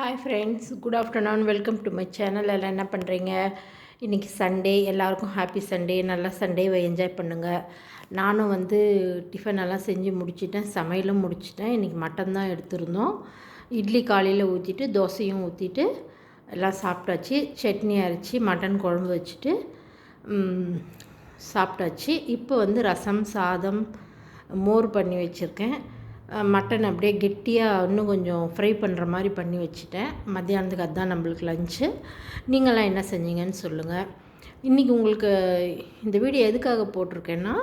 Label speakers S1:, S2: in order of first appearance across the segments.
S1: Hi friends good afternoon welcome to my channel எல்லாம் என்ன பண்ணுறீங்க இன்றைக்கி சண்டே எல்லாருக்கும் ஹாப்பி சண்டே நல்லா சண்டேவை என்ஜாய் பண்ணுங்கள் நானும் வந்து டிஃபன் எல்லாம் செஞ்சு முடிச்சிட்டேன். சமையலும் முடிச்சிட்டேன். இன்றைக்கி மட்டன் தான் எடுத்திருந்தோம். இட்லி காலையில் ஊற்றிட்டு தோசையும் ஊற்றிட்டு எல்லாம் சாப்பிட்டாச்சு. சட்னி அரைச்சி மட்டன் குழம்பு வச்சுட்டு சாப்பிட்டாச்சு. இப்போ வந்து ரசம் சாதம் மோர் பண்ணி வச்சுருக்கேன். மட்டன் அப்படியே கெட்டியாக இன்னும் கொஞ்சம் ஃப்ரை பண்ணுற மாதிரி பண்ணி வச்சுட்டேன். மத்தியானத்துக்கு அதுதான் நம்மளுக்கு லஞ்சு நீங்களாம் என்ன செஞ்சீங்கன்னு சொல்லுங்கள் இன்றைக்கி உங்களுக்கு இந்த வீடியோ எதுக்காக போட்டிருக்கேன்னா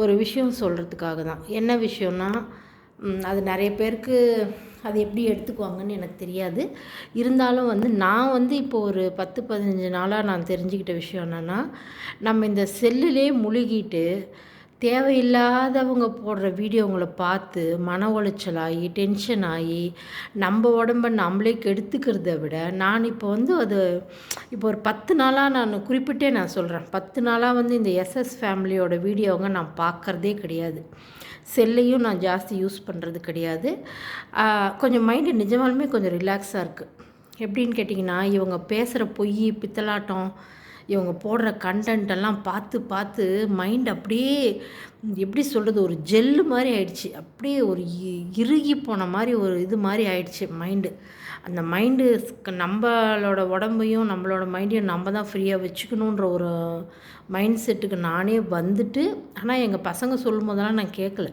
S1: ஒரு விஷயம் சொல்கிறதுக்காக தான். என்ன விஷயம்னா அது நிறைய பேருக்கு அது எப்படி எடுத்துக்குவாங்கன்னு எனக்கு தெரியாது. இருந்தாலும் வந்து நான் வந்து இப்போ ஒரு பத்து பதினஞ்சு நாளாக நான் தெரிஞ்சுக்கிட்ட விஷயம் என்னென்னா நம்ம இந்த செல்லுலே முழுகிட்டு தேவையில்லாதவங்க போடுற வீடியோங்களை பார்த்து மன உளைச்சல் ஆகி டென்ஷன் ஆகி நம்ம உடம்ப நம்மளே கெடுத்துக்கிறத விட நான் இப்போ வந்து அது இப்போ ஒரு பத்து நாளாக நான் குறிப்பிட்டே நான் சொல்கிறேன் பத்து நாளாக வந்து இந்த எஸ்எஸ் ஃபேமிலியோட வீடியோங்க நான் பார்க்குறதே கிடையாது. செல்லையும் நான் ஜாஸ்தி யூஸ் பண்ணுறது கிடையாது. கொஞ்சம் மைண்டு நிஜமாலுமே கொஞ்சம் ரிலாக்ஸாக இருக்குது எப்படின்னு கேட்டிங்கன்னா இவங்க பேசுகிற பொய் பித்தலாட்டம் இவங்க போடுற கண்டென்ட்டெல்லாம் பார்த்து பார்த்து மைண்ட் அப்படியே எப்படி சொல்கிறது ஒரு ஜெல்லு மாதிரி ஆயிடுச்சு. அப்படியே ஒரு இறுகி போன மாதிரி ஒரு இது மாதிரி ஆயிடுச்சு மைண்டு அந்த மைண்டு நம்மளோட உடம்பையும் நம்மளோட மைண்டையும் நம்ம தான் ஃப்ரீயாக வச்சுக்கணுன்ற ஒரு மைண்ட் செட்டுக்கு நானே வந்துட்டு ஆனால் எங்கள் பசங்க சொல்லும் போதெல்லாம் நான் கேட்கல.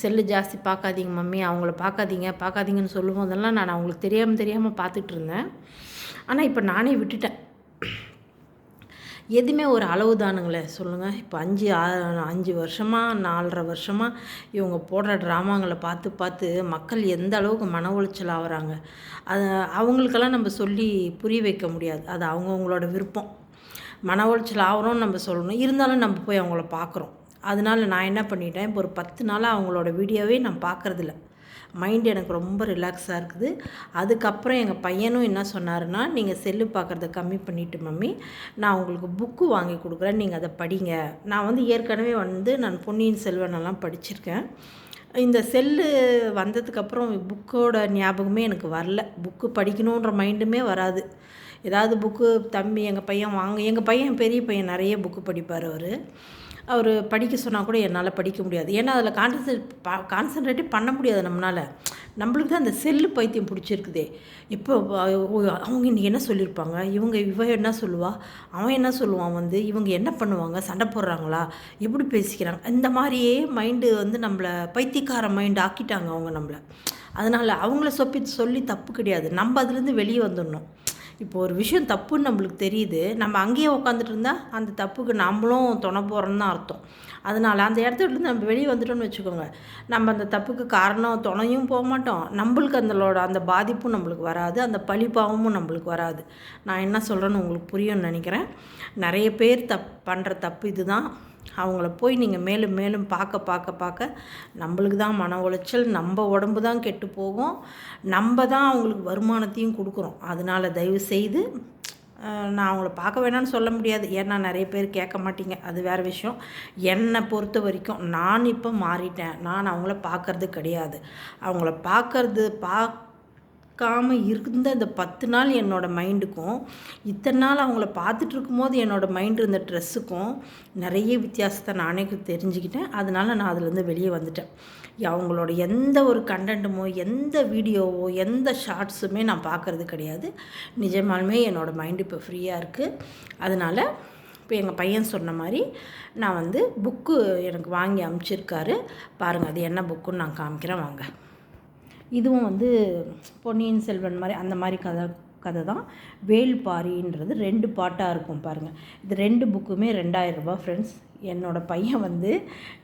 S1: செல்லு ஜாஸ்தி பார்க்காதீங்க மம்மி அவங்கள பார்க்காதீங்க பார்க்காதீங்கன்னு சொல்லும் போதெல்லாம் நான் அவங்களுக்கு தெரியாமல் தெரியாமல் பார்த்துட்டு இருந்தேன். ஆனால் இப்போ நானே விட்டுட்டேன். எதுவுமே ஒரு அளவு தானுங்களே சொல்லுங்கள் இப்போ அஞ்சு அஞ்சு வருஷமாக நாலரை வருஷமாக இவங்க போடுற ட்ராமாங்களை பார்த்து பார்த்து மக்கள் எந்த அளவுக்கு மன உளைச்சல் ஆகிறாங்க. அது அவங்களுக்கெல்லாம் நம்ம சொல்லி புரிய வைக்க முடியாது. அது அவங்கவுங்களோட விருப்பம். மன உளைச்சல் ஆகிறோம்னு நம்ம சொல்லணும். இருந்தாலும் நம்ம போய் அவங்கள பார்க்குறோம். அதனால் நான் என்ன பண்ணிட்டேன்? இப்போ ஒரு பத்து நாளாக அவங்களோட வீடியோவே நான் பார்க்குறதில்ல. மைண்ட் எனக்கு ரொம்ப ரிலாக்ஸாக இருக்குது. அதுக்கப்புறம் எங்கள் பையனும் என்ன சொன்னாருன்னா நீங்கள் செல்லு பார்க்குறத கம்மி பண்ணிவிட்டு மம்மி நான் உங்களுக்கு புக்கு வாங்கி கொடுக்குறேன். நீங்கள் அதை படிங்க. நான் வந்து ஏற்கனவே வந்து நான் பொன்னியின் செல்வனெல்லாம் படிச்சிருக்கேன். இந்த செல்லு வந்ததுக்கப்புறம் புக்கோட ஞாபகமே எனக்கு வரல. புக்கு படிக்கணுன்ற மைண்டுமே வராது. ஏதாவது புக்கு தம்பி எங்கள் பையன் வாங்க எங்கள் பையன் பெரிய பையன் நிறைய புக்கு படிப்பார் அவர். அவர் படிக்க சொன்னால் கூட என்னால் படிக்க முடியாது. ஏன்னா அதில் கான்சன்ட்ரேட் கான்சன்ட்ரேட்டே பண்ண முடியாது நம்மளால் நம்மளுக்கு தான் அந்த செல்லு பைத்தியம் பிடிச்சிருக்குதே. இப்போ அவங்க இன்றைக்கி என்ன சொல்லியிருப்பாங்க இவங்க இவ என்ன சொல்லுவா? அவன் என்ன சொல்லுவான் வந்து? இவங்க என்ன பண்ணுவாங்க? சண்டை போடுறாங்களா? எப்படி பேசிக்கிறாங்க? இந்த மாதிரியே மைண்டு வந்து நம்மளை பைத்தியக்கார மைண்டு ஆக்கிட்டாங்க அவங்க நம்மளை. அதனால் அவங்கள சொப்பி சொல்லி தப்பு கிடையாது. நம்ம அதுலேருந்து வெளியே வந்துடணும். இப்போ ஒரு விஷயம் தப்புன்னு நம்மளுக்கு தெரியுது. நம்ம அங்கேயே உட்காந்துட்டு இருந்தால் அந்த தப்புக்கு நம்மளும் துணை போகிறோன்னு தான் அர்த்தம். அதனால் அந்த இடத்துல நம்ம வெளியே வந்துட்டோம்னு வச்சுக்கோங்க. நம்ம அந்த தப்புக்கு காரணம் துணையும் போக மாட்டோம். நம்மளுக்கு அந்தளோட அந்த பாதிப்பும் நம்மளுக்கு வராது. அந்த பழிப்பாவமும் நம்மளுக்கு வராது. நான் என்ன சொல்கிறேன்னு உங்களுக்கு புரியும்னு நினைக்கிறேன். நிறைய பேர் தப் பண்ணுற தப்பு இதுதான். அவங்கள போய் நீங்கள் மேலும் மேலும் பார்க்க பார்க்க பார்க்க நம்மளுக்கு தான் மன உளைச்சல் நம்ம உடம்பு தான் கெட்டு போகும். நம்ம தான் அவங்களுக்கு வருமானத்தையும் கொடுக்குறோம். அதனால் தயவு செய்து நான் அவங்கள பார்க்க வேணாம்னு சொல்ல முடியாது. ஏன்னா நிறைய பேர் கேட்க மாட்டீங்க. அது வேறு விஷயம். என்னை பொறுத்த வரைக்கும் நான் இப்போ மாறிட்டேன். நான் அவங்கள பார்க்கறது கிடையாது. அவங்கள பார்க்கறது பார்க்க பார்க்காம இருந்த இந்த பத்து நாள் என்னோடய மைண்டுக்கும் இத்தனை நாள் அவங்கள பார்த்துட்டு இருக்கும்போது என்னோடய மைண்டு இருந்த ட்ரெஸ்ஸுக்கும் நிறைய வித்தியாசத்தை நானே தெரிஞ்சுக்கிட்டேன். அதனால் நான் அதுலேருந்து வெளியே வந்துட்டேன். அவங்களோட எந்த ஒரு கண்டென்ட்டுமோ எந்த வீடியோவோ எந்த ஷார்ட்ஸுமே நான் பார்க்குறது கிடையாது. நிஜமாலுமே என்னோடய மைண்டு இப்போ ஃப்ரீயாக இருக்குது அதனால் இப்போ எங்கள் பையன் சொன்ன மாதிரி நான் வந்து புக்கு எனக்கு வாங்கி அமுச்சிருக்காரு. பாருங்கள் அது என்ன புக்குன்னு நான் காமிக்கிறேன் வாங்க. இதுவும் வந்து பொன்னியின் செல்வன் மாதிரி அந்த மாதிரி கதை கதை தான் வேல்பாரின்றது ரெண்டு பாட்டாக இருக்கும் பாருங்கள் இது ரெண்டு புக்குமே ரெண்டாயிரரூபா ஃப்ரெண்ட்ஸ் என்னோடய பையன் வந்து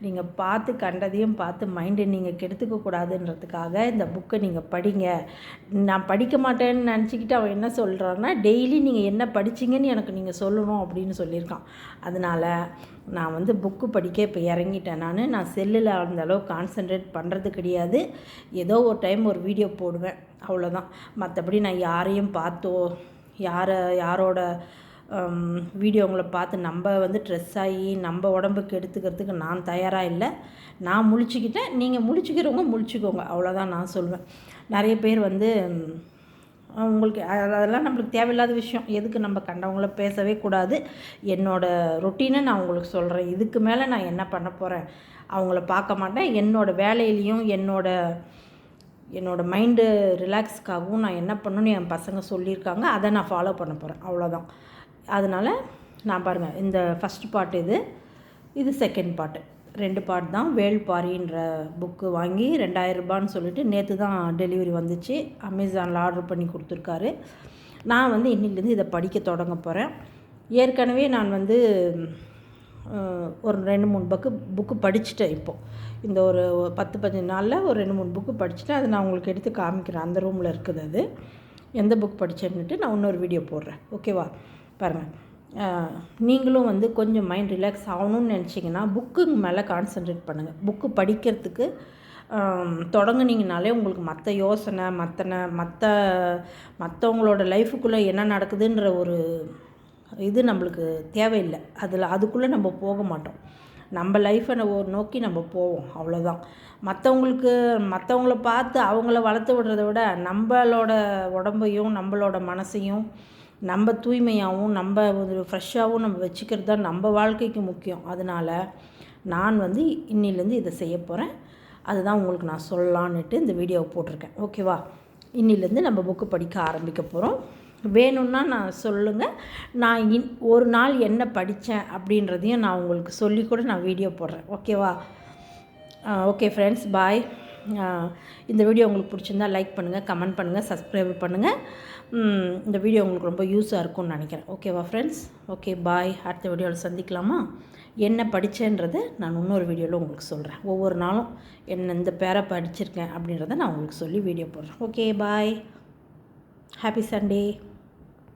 S1: நீங்கள் பார்த்து கண்டதையும் பார்த்து மைண்டை நீங்கள் கெடுத்துக்க கூடாதுன்றதுக்காக இந்த புக்கை நீங்கள் படிங்க. நான் படிக்க மாட்டேன்னு நினச்சிக்கிட்டு அவன் என்ன சொல்கிறான்னா டெய்லி நீங்கள் என்ன படிச்சிங்கன்னு எனக்கு நீங்கள் சொல்லணும் அப்படின்னு சொல்லியிருக்கான். அதனால் நான் வந்து புக்கு படிக்க இப்போ இறங்கிட்டேன் நான். நான் செல்லில் அந்தளவு கான்சென்ட்ரேட் பண்ணுறது கிடையாது. ஏதோ ஒரு டைம் ஒரு வீடியோ போடுவேன். அவ்வளோதான் மற்றபடி நான் யாரையும் பார்த்தோ யாரை யாரோட வீடியோங்களை பார்த்து நம்ம வந்து ட்ரெஸ் ஆகி நம்ம உடம்புக்கு எடுத்துக்கிறதுக்கு நான் தயாராக இல்லை. நான் முழிச்சிக்கிட்டேன். நீங்கள் முழிச்சிக்கிறவங்க முழிச்சிக்கோங்க. அவ்வளோதான் நான் சொல்லுவேன் நிறைய பேர் வந்து உங்களுக்கு அதெல்லாம் நம்மளுக்கு தேவையில்லாத விஷயம். எதுக்கு நம்ம கண்டவங்கள பேசவே கூடாது. என்னோடய ரொட்டீனை நான் உங்களுக்கு சொல்கிறேன் இதுக்கு மேலே நான் என்ன பண்ண போகிறேன் அவங்கள பார்க்க மாட்டேன். என்னோடய வேலையிலையும் என்னோடய என்னோடய மைண்டு ரிலாக்ஸ்க்காகவும் நான் என்ன பண்ணணும்னு என் பசங்க சொல்லியிருக்காங்க. அதை நான் ஃபாலோ பண்ண போகிறேன் அவ்வளோதான் அதனால் நான் பாருங்கள் இந்த ஃபஸ்ட் பார்ட் இது இது செகண்ட் பார்ட்டு ரெண்டு பார்ட் தான் வேள்பாரின்ற புக்கு வாங்கி ரெண்டாயிரம் ரூபான்னு சொல்லிட்டு நேற்று தான் டெலிவரி வந்துச்சு. அமேசானில் ஆர்டர் பண்ணி கொடுத்துருக்காரு. நான் வந்து இன்னிலேருந்து இதை படிக்க தொடங்க போகிறேன் ஏற்கனவே நான் வந்து ஒரு ரெண்டு மூணு புக்கு புக்கு படிச்சுட்டேன் இப்போது இந்த ஒரு பத்து பதினஞ்சு நாளில் ஒரு ரெண்டு மூணு புக்கு படிச்சுட்டு அதை நான் உங்களுக்கு எடுத்து காமிக்கிறேன். அந்த ரூமில் இருக்குது அது. எந்த புக் படித்தேன்னுட்டு நான் இன்னொரு வீடியோ போடுறேன். ஓகேவா பாருங்கள் நீங்களும் வந்து கொஞ்சம் மைண்ட் ரிலாக்ஸ் ஆகணும்னு நினச்சிங்கன்னா புக்குங்க மேலே கான்சென்ட்ரேட் பண்ணுங்கள் புக்கு படிக்கிறதுக்கு ஆம், தொடங்குனீங்கனாலே உங்களுக்கு மற்ற யோசனை மற்றனை மற்ற மற்றவங்களோட லைஃபுக்குள்ளே என்ன நடக்குதுன்ற ஒரு இது நம்மளுக்கு தேவையில்லை. அதில் அதுக்குள்ளே நம்ம போக மாட்டோம். நம்ம லைஃப்பை நோக்கி நம்ம போவோம். அவ்வளோதான் மற்றவங்களுக்கு மற்றவங்கள பார்த்து அவங்கள வளர்த்து விடுறத விட நம்மளோட உடம்பையும் நம்மளோட மனசையும் நம்ம தூய்மையாகவும் நம்ம ஒரு ஃப்ரெஷ்ஷாகவும் நம்ம வச்சுக்கிறது தான் நம்ம வாழ்க்கைக்கு முக்கியம். அதனால் நான் வந்து இன்னிலேருந்து இதை செய்ய போகிறேன் அதுதான் உங்களுக்கு நான் சொல்லலான்னுட்டு இந்த வீடியோவை போட்டிருக்கேன். ஓகேவா? இன்னிலேருந்து நம்ம புக்கு படிக்க ஆரம்பிக்க போகிறோம் வேணும்னா நான் சொல்லுங்கள் நான் இன் ஒரு நாள் என்ன படித்தேன் அப்படின்றதையும் நான் உங்களுக்கு சொல்லி கூட நான் வீடியோ போடுறேன். ஓகேவா? ஓகே ஃப்ரெண்ட்ஸ் பாய் இந்த வீடியோ உங்களுக்கு பிடிச்சிருந்தா லைக் பண்ணுங்கள் கமெண்ட் பண்ணுங்கள் சப்ஸ்கிரைப் பண்ணுங்கள் இந்த வீடியோ உங்களுக்கு ரொம்ப யூஸாக இருக்கும்னு நினைக்கிறேன். ஓகேவா ஃப்ரெண்ட்ஸ் ஓகே பாய் அடுத்த வீடியோவில் சந்திக்கலாமா? என்ன படித்தேன்றதை நான் இன்னொரு வீடியோவில் உங்களுக்கு சொல்கிறேன் ஒவ்வொரு நாளும் என்ன இந்த பேரை படிச்சிருக்கேன் அப்படின்றத நான் உங்களுக்கு சொல்லி வீடியோ போடுறேன். Okay bye happy Sunday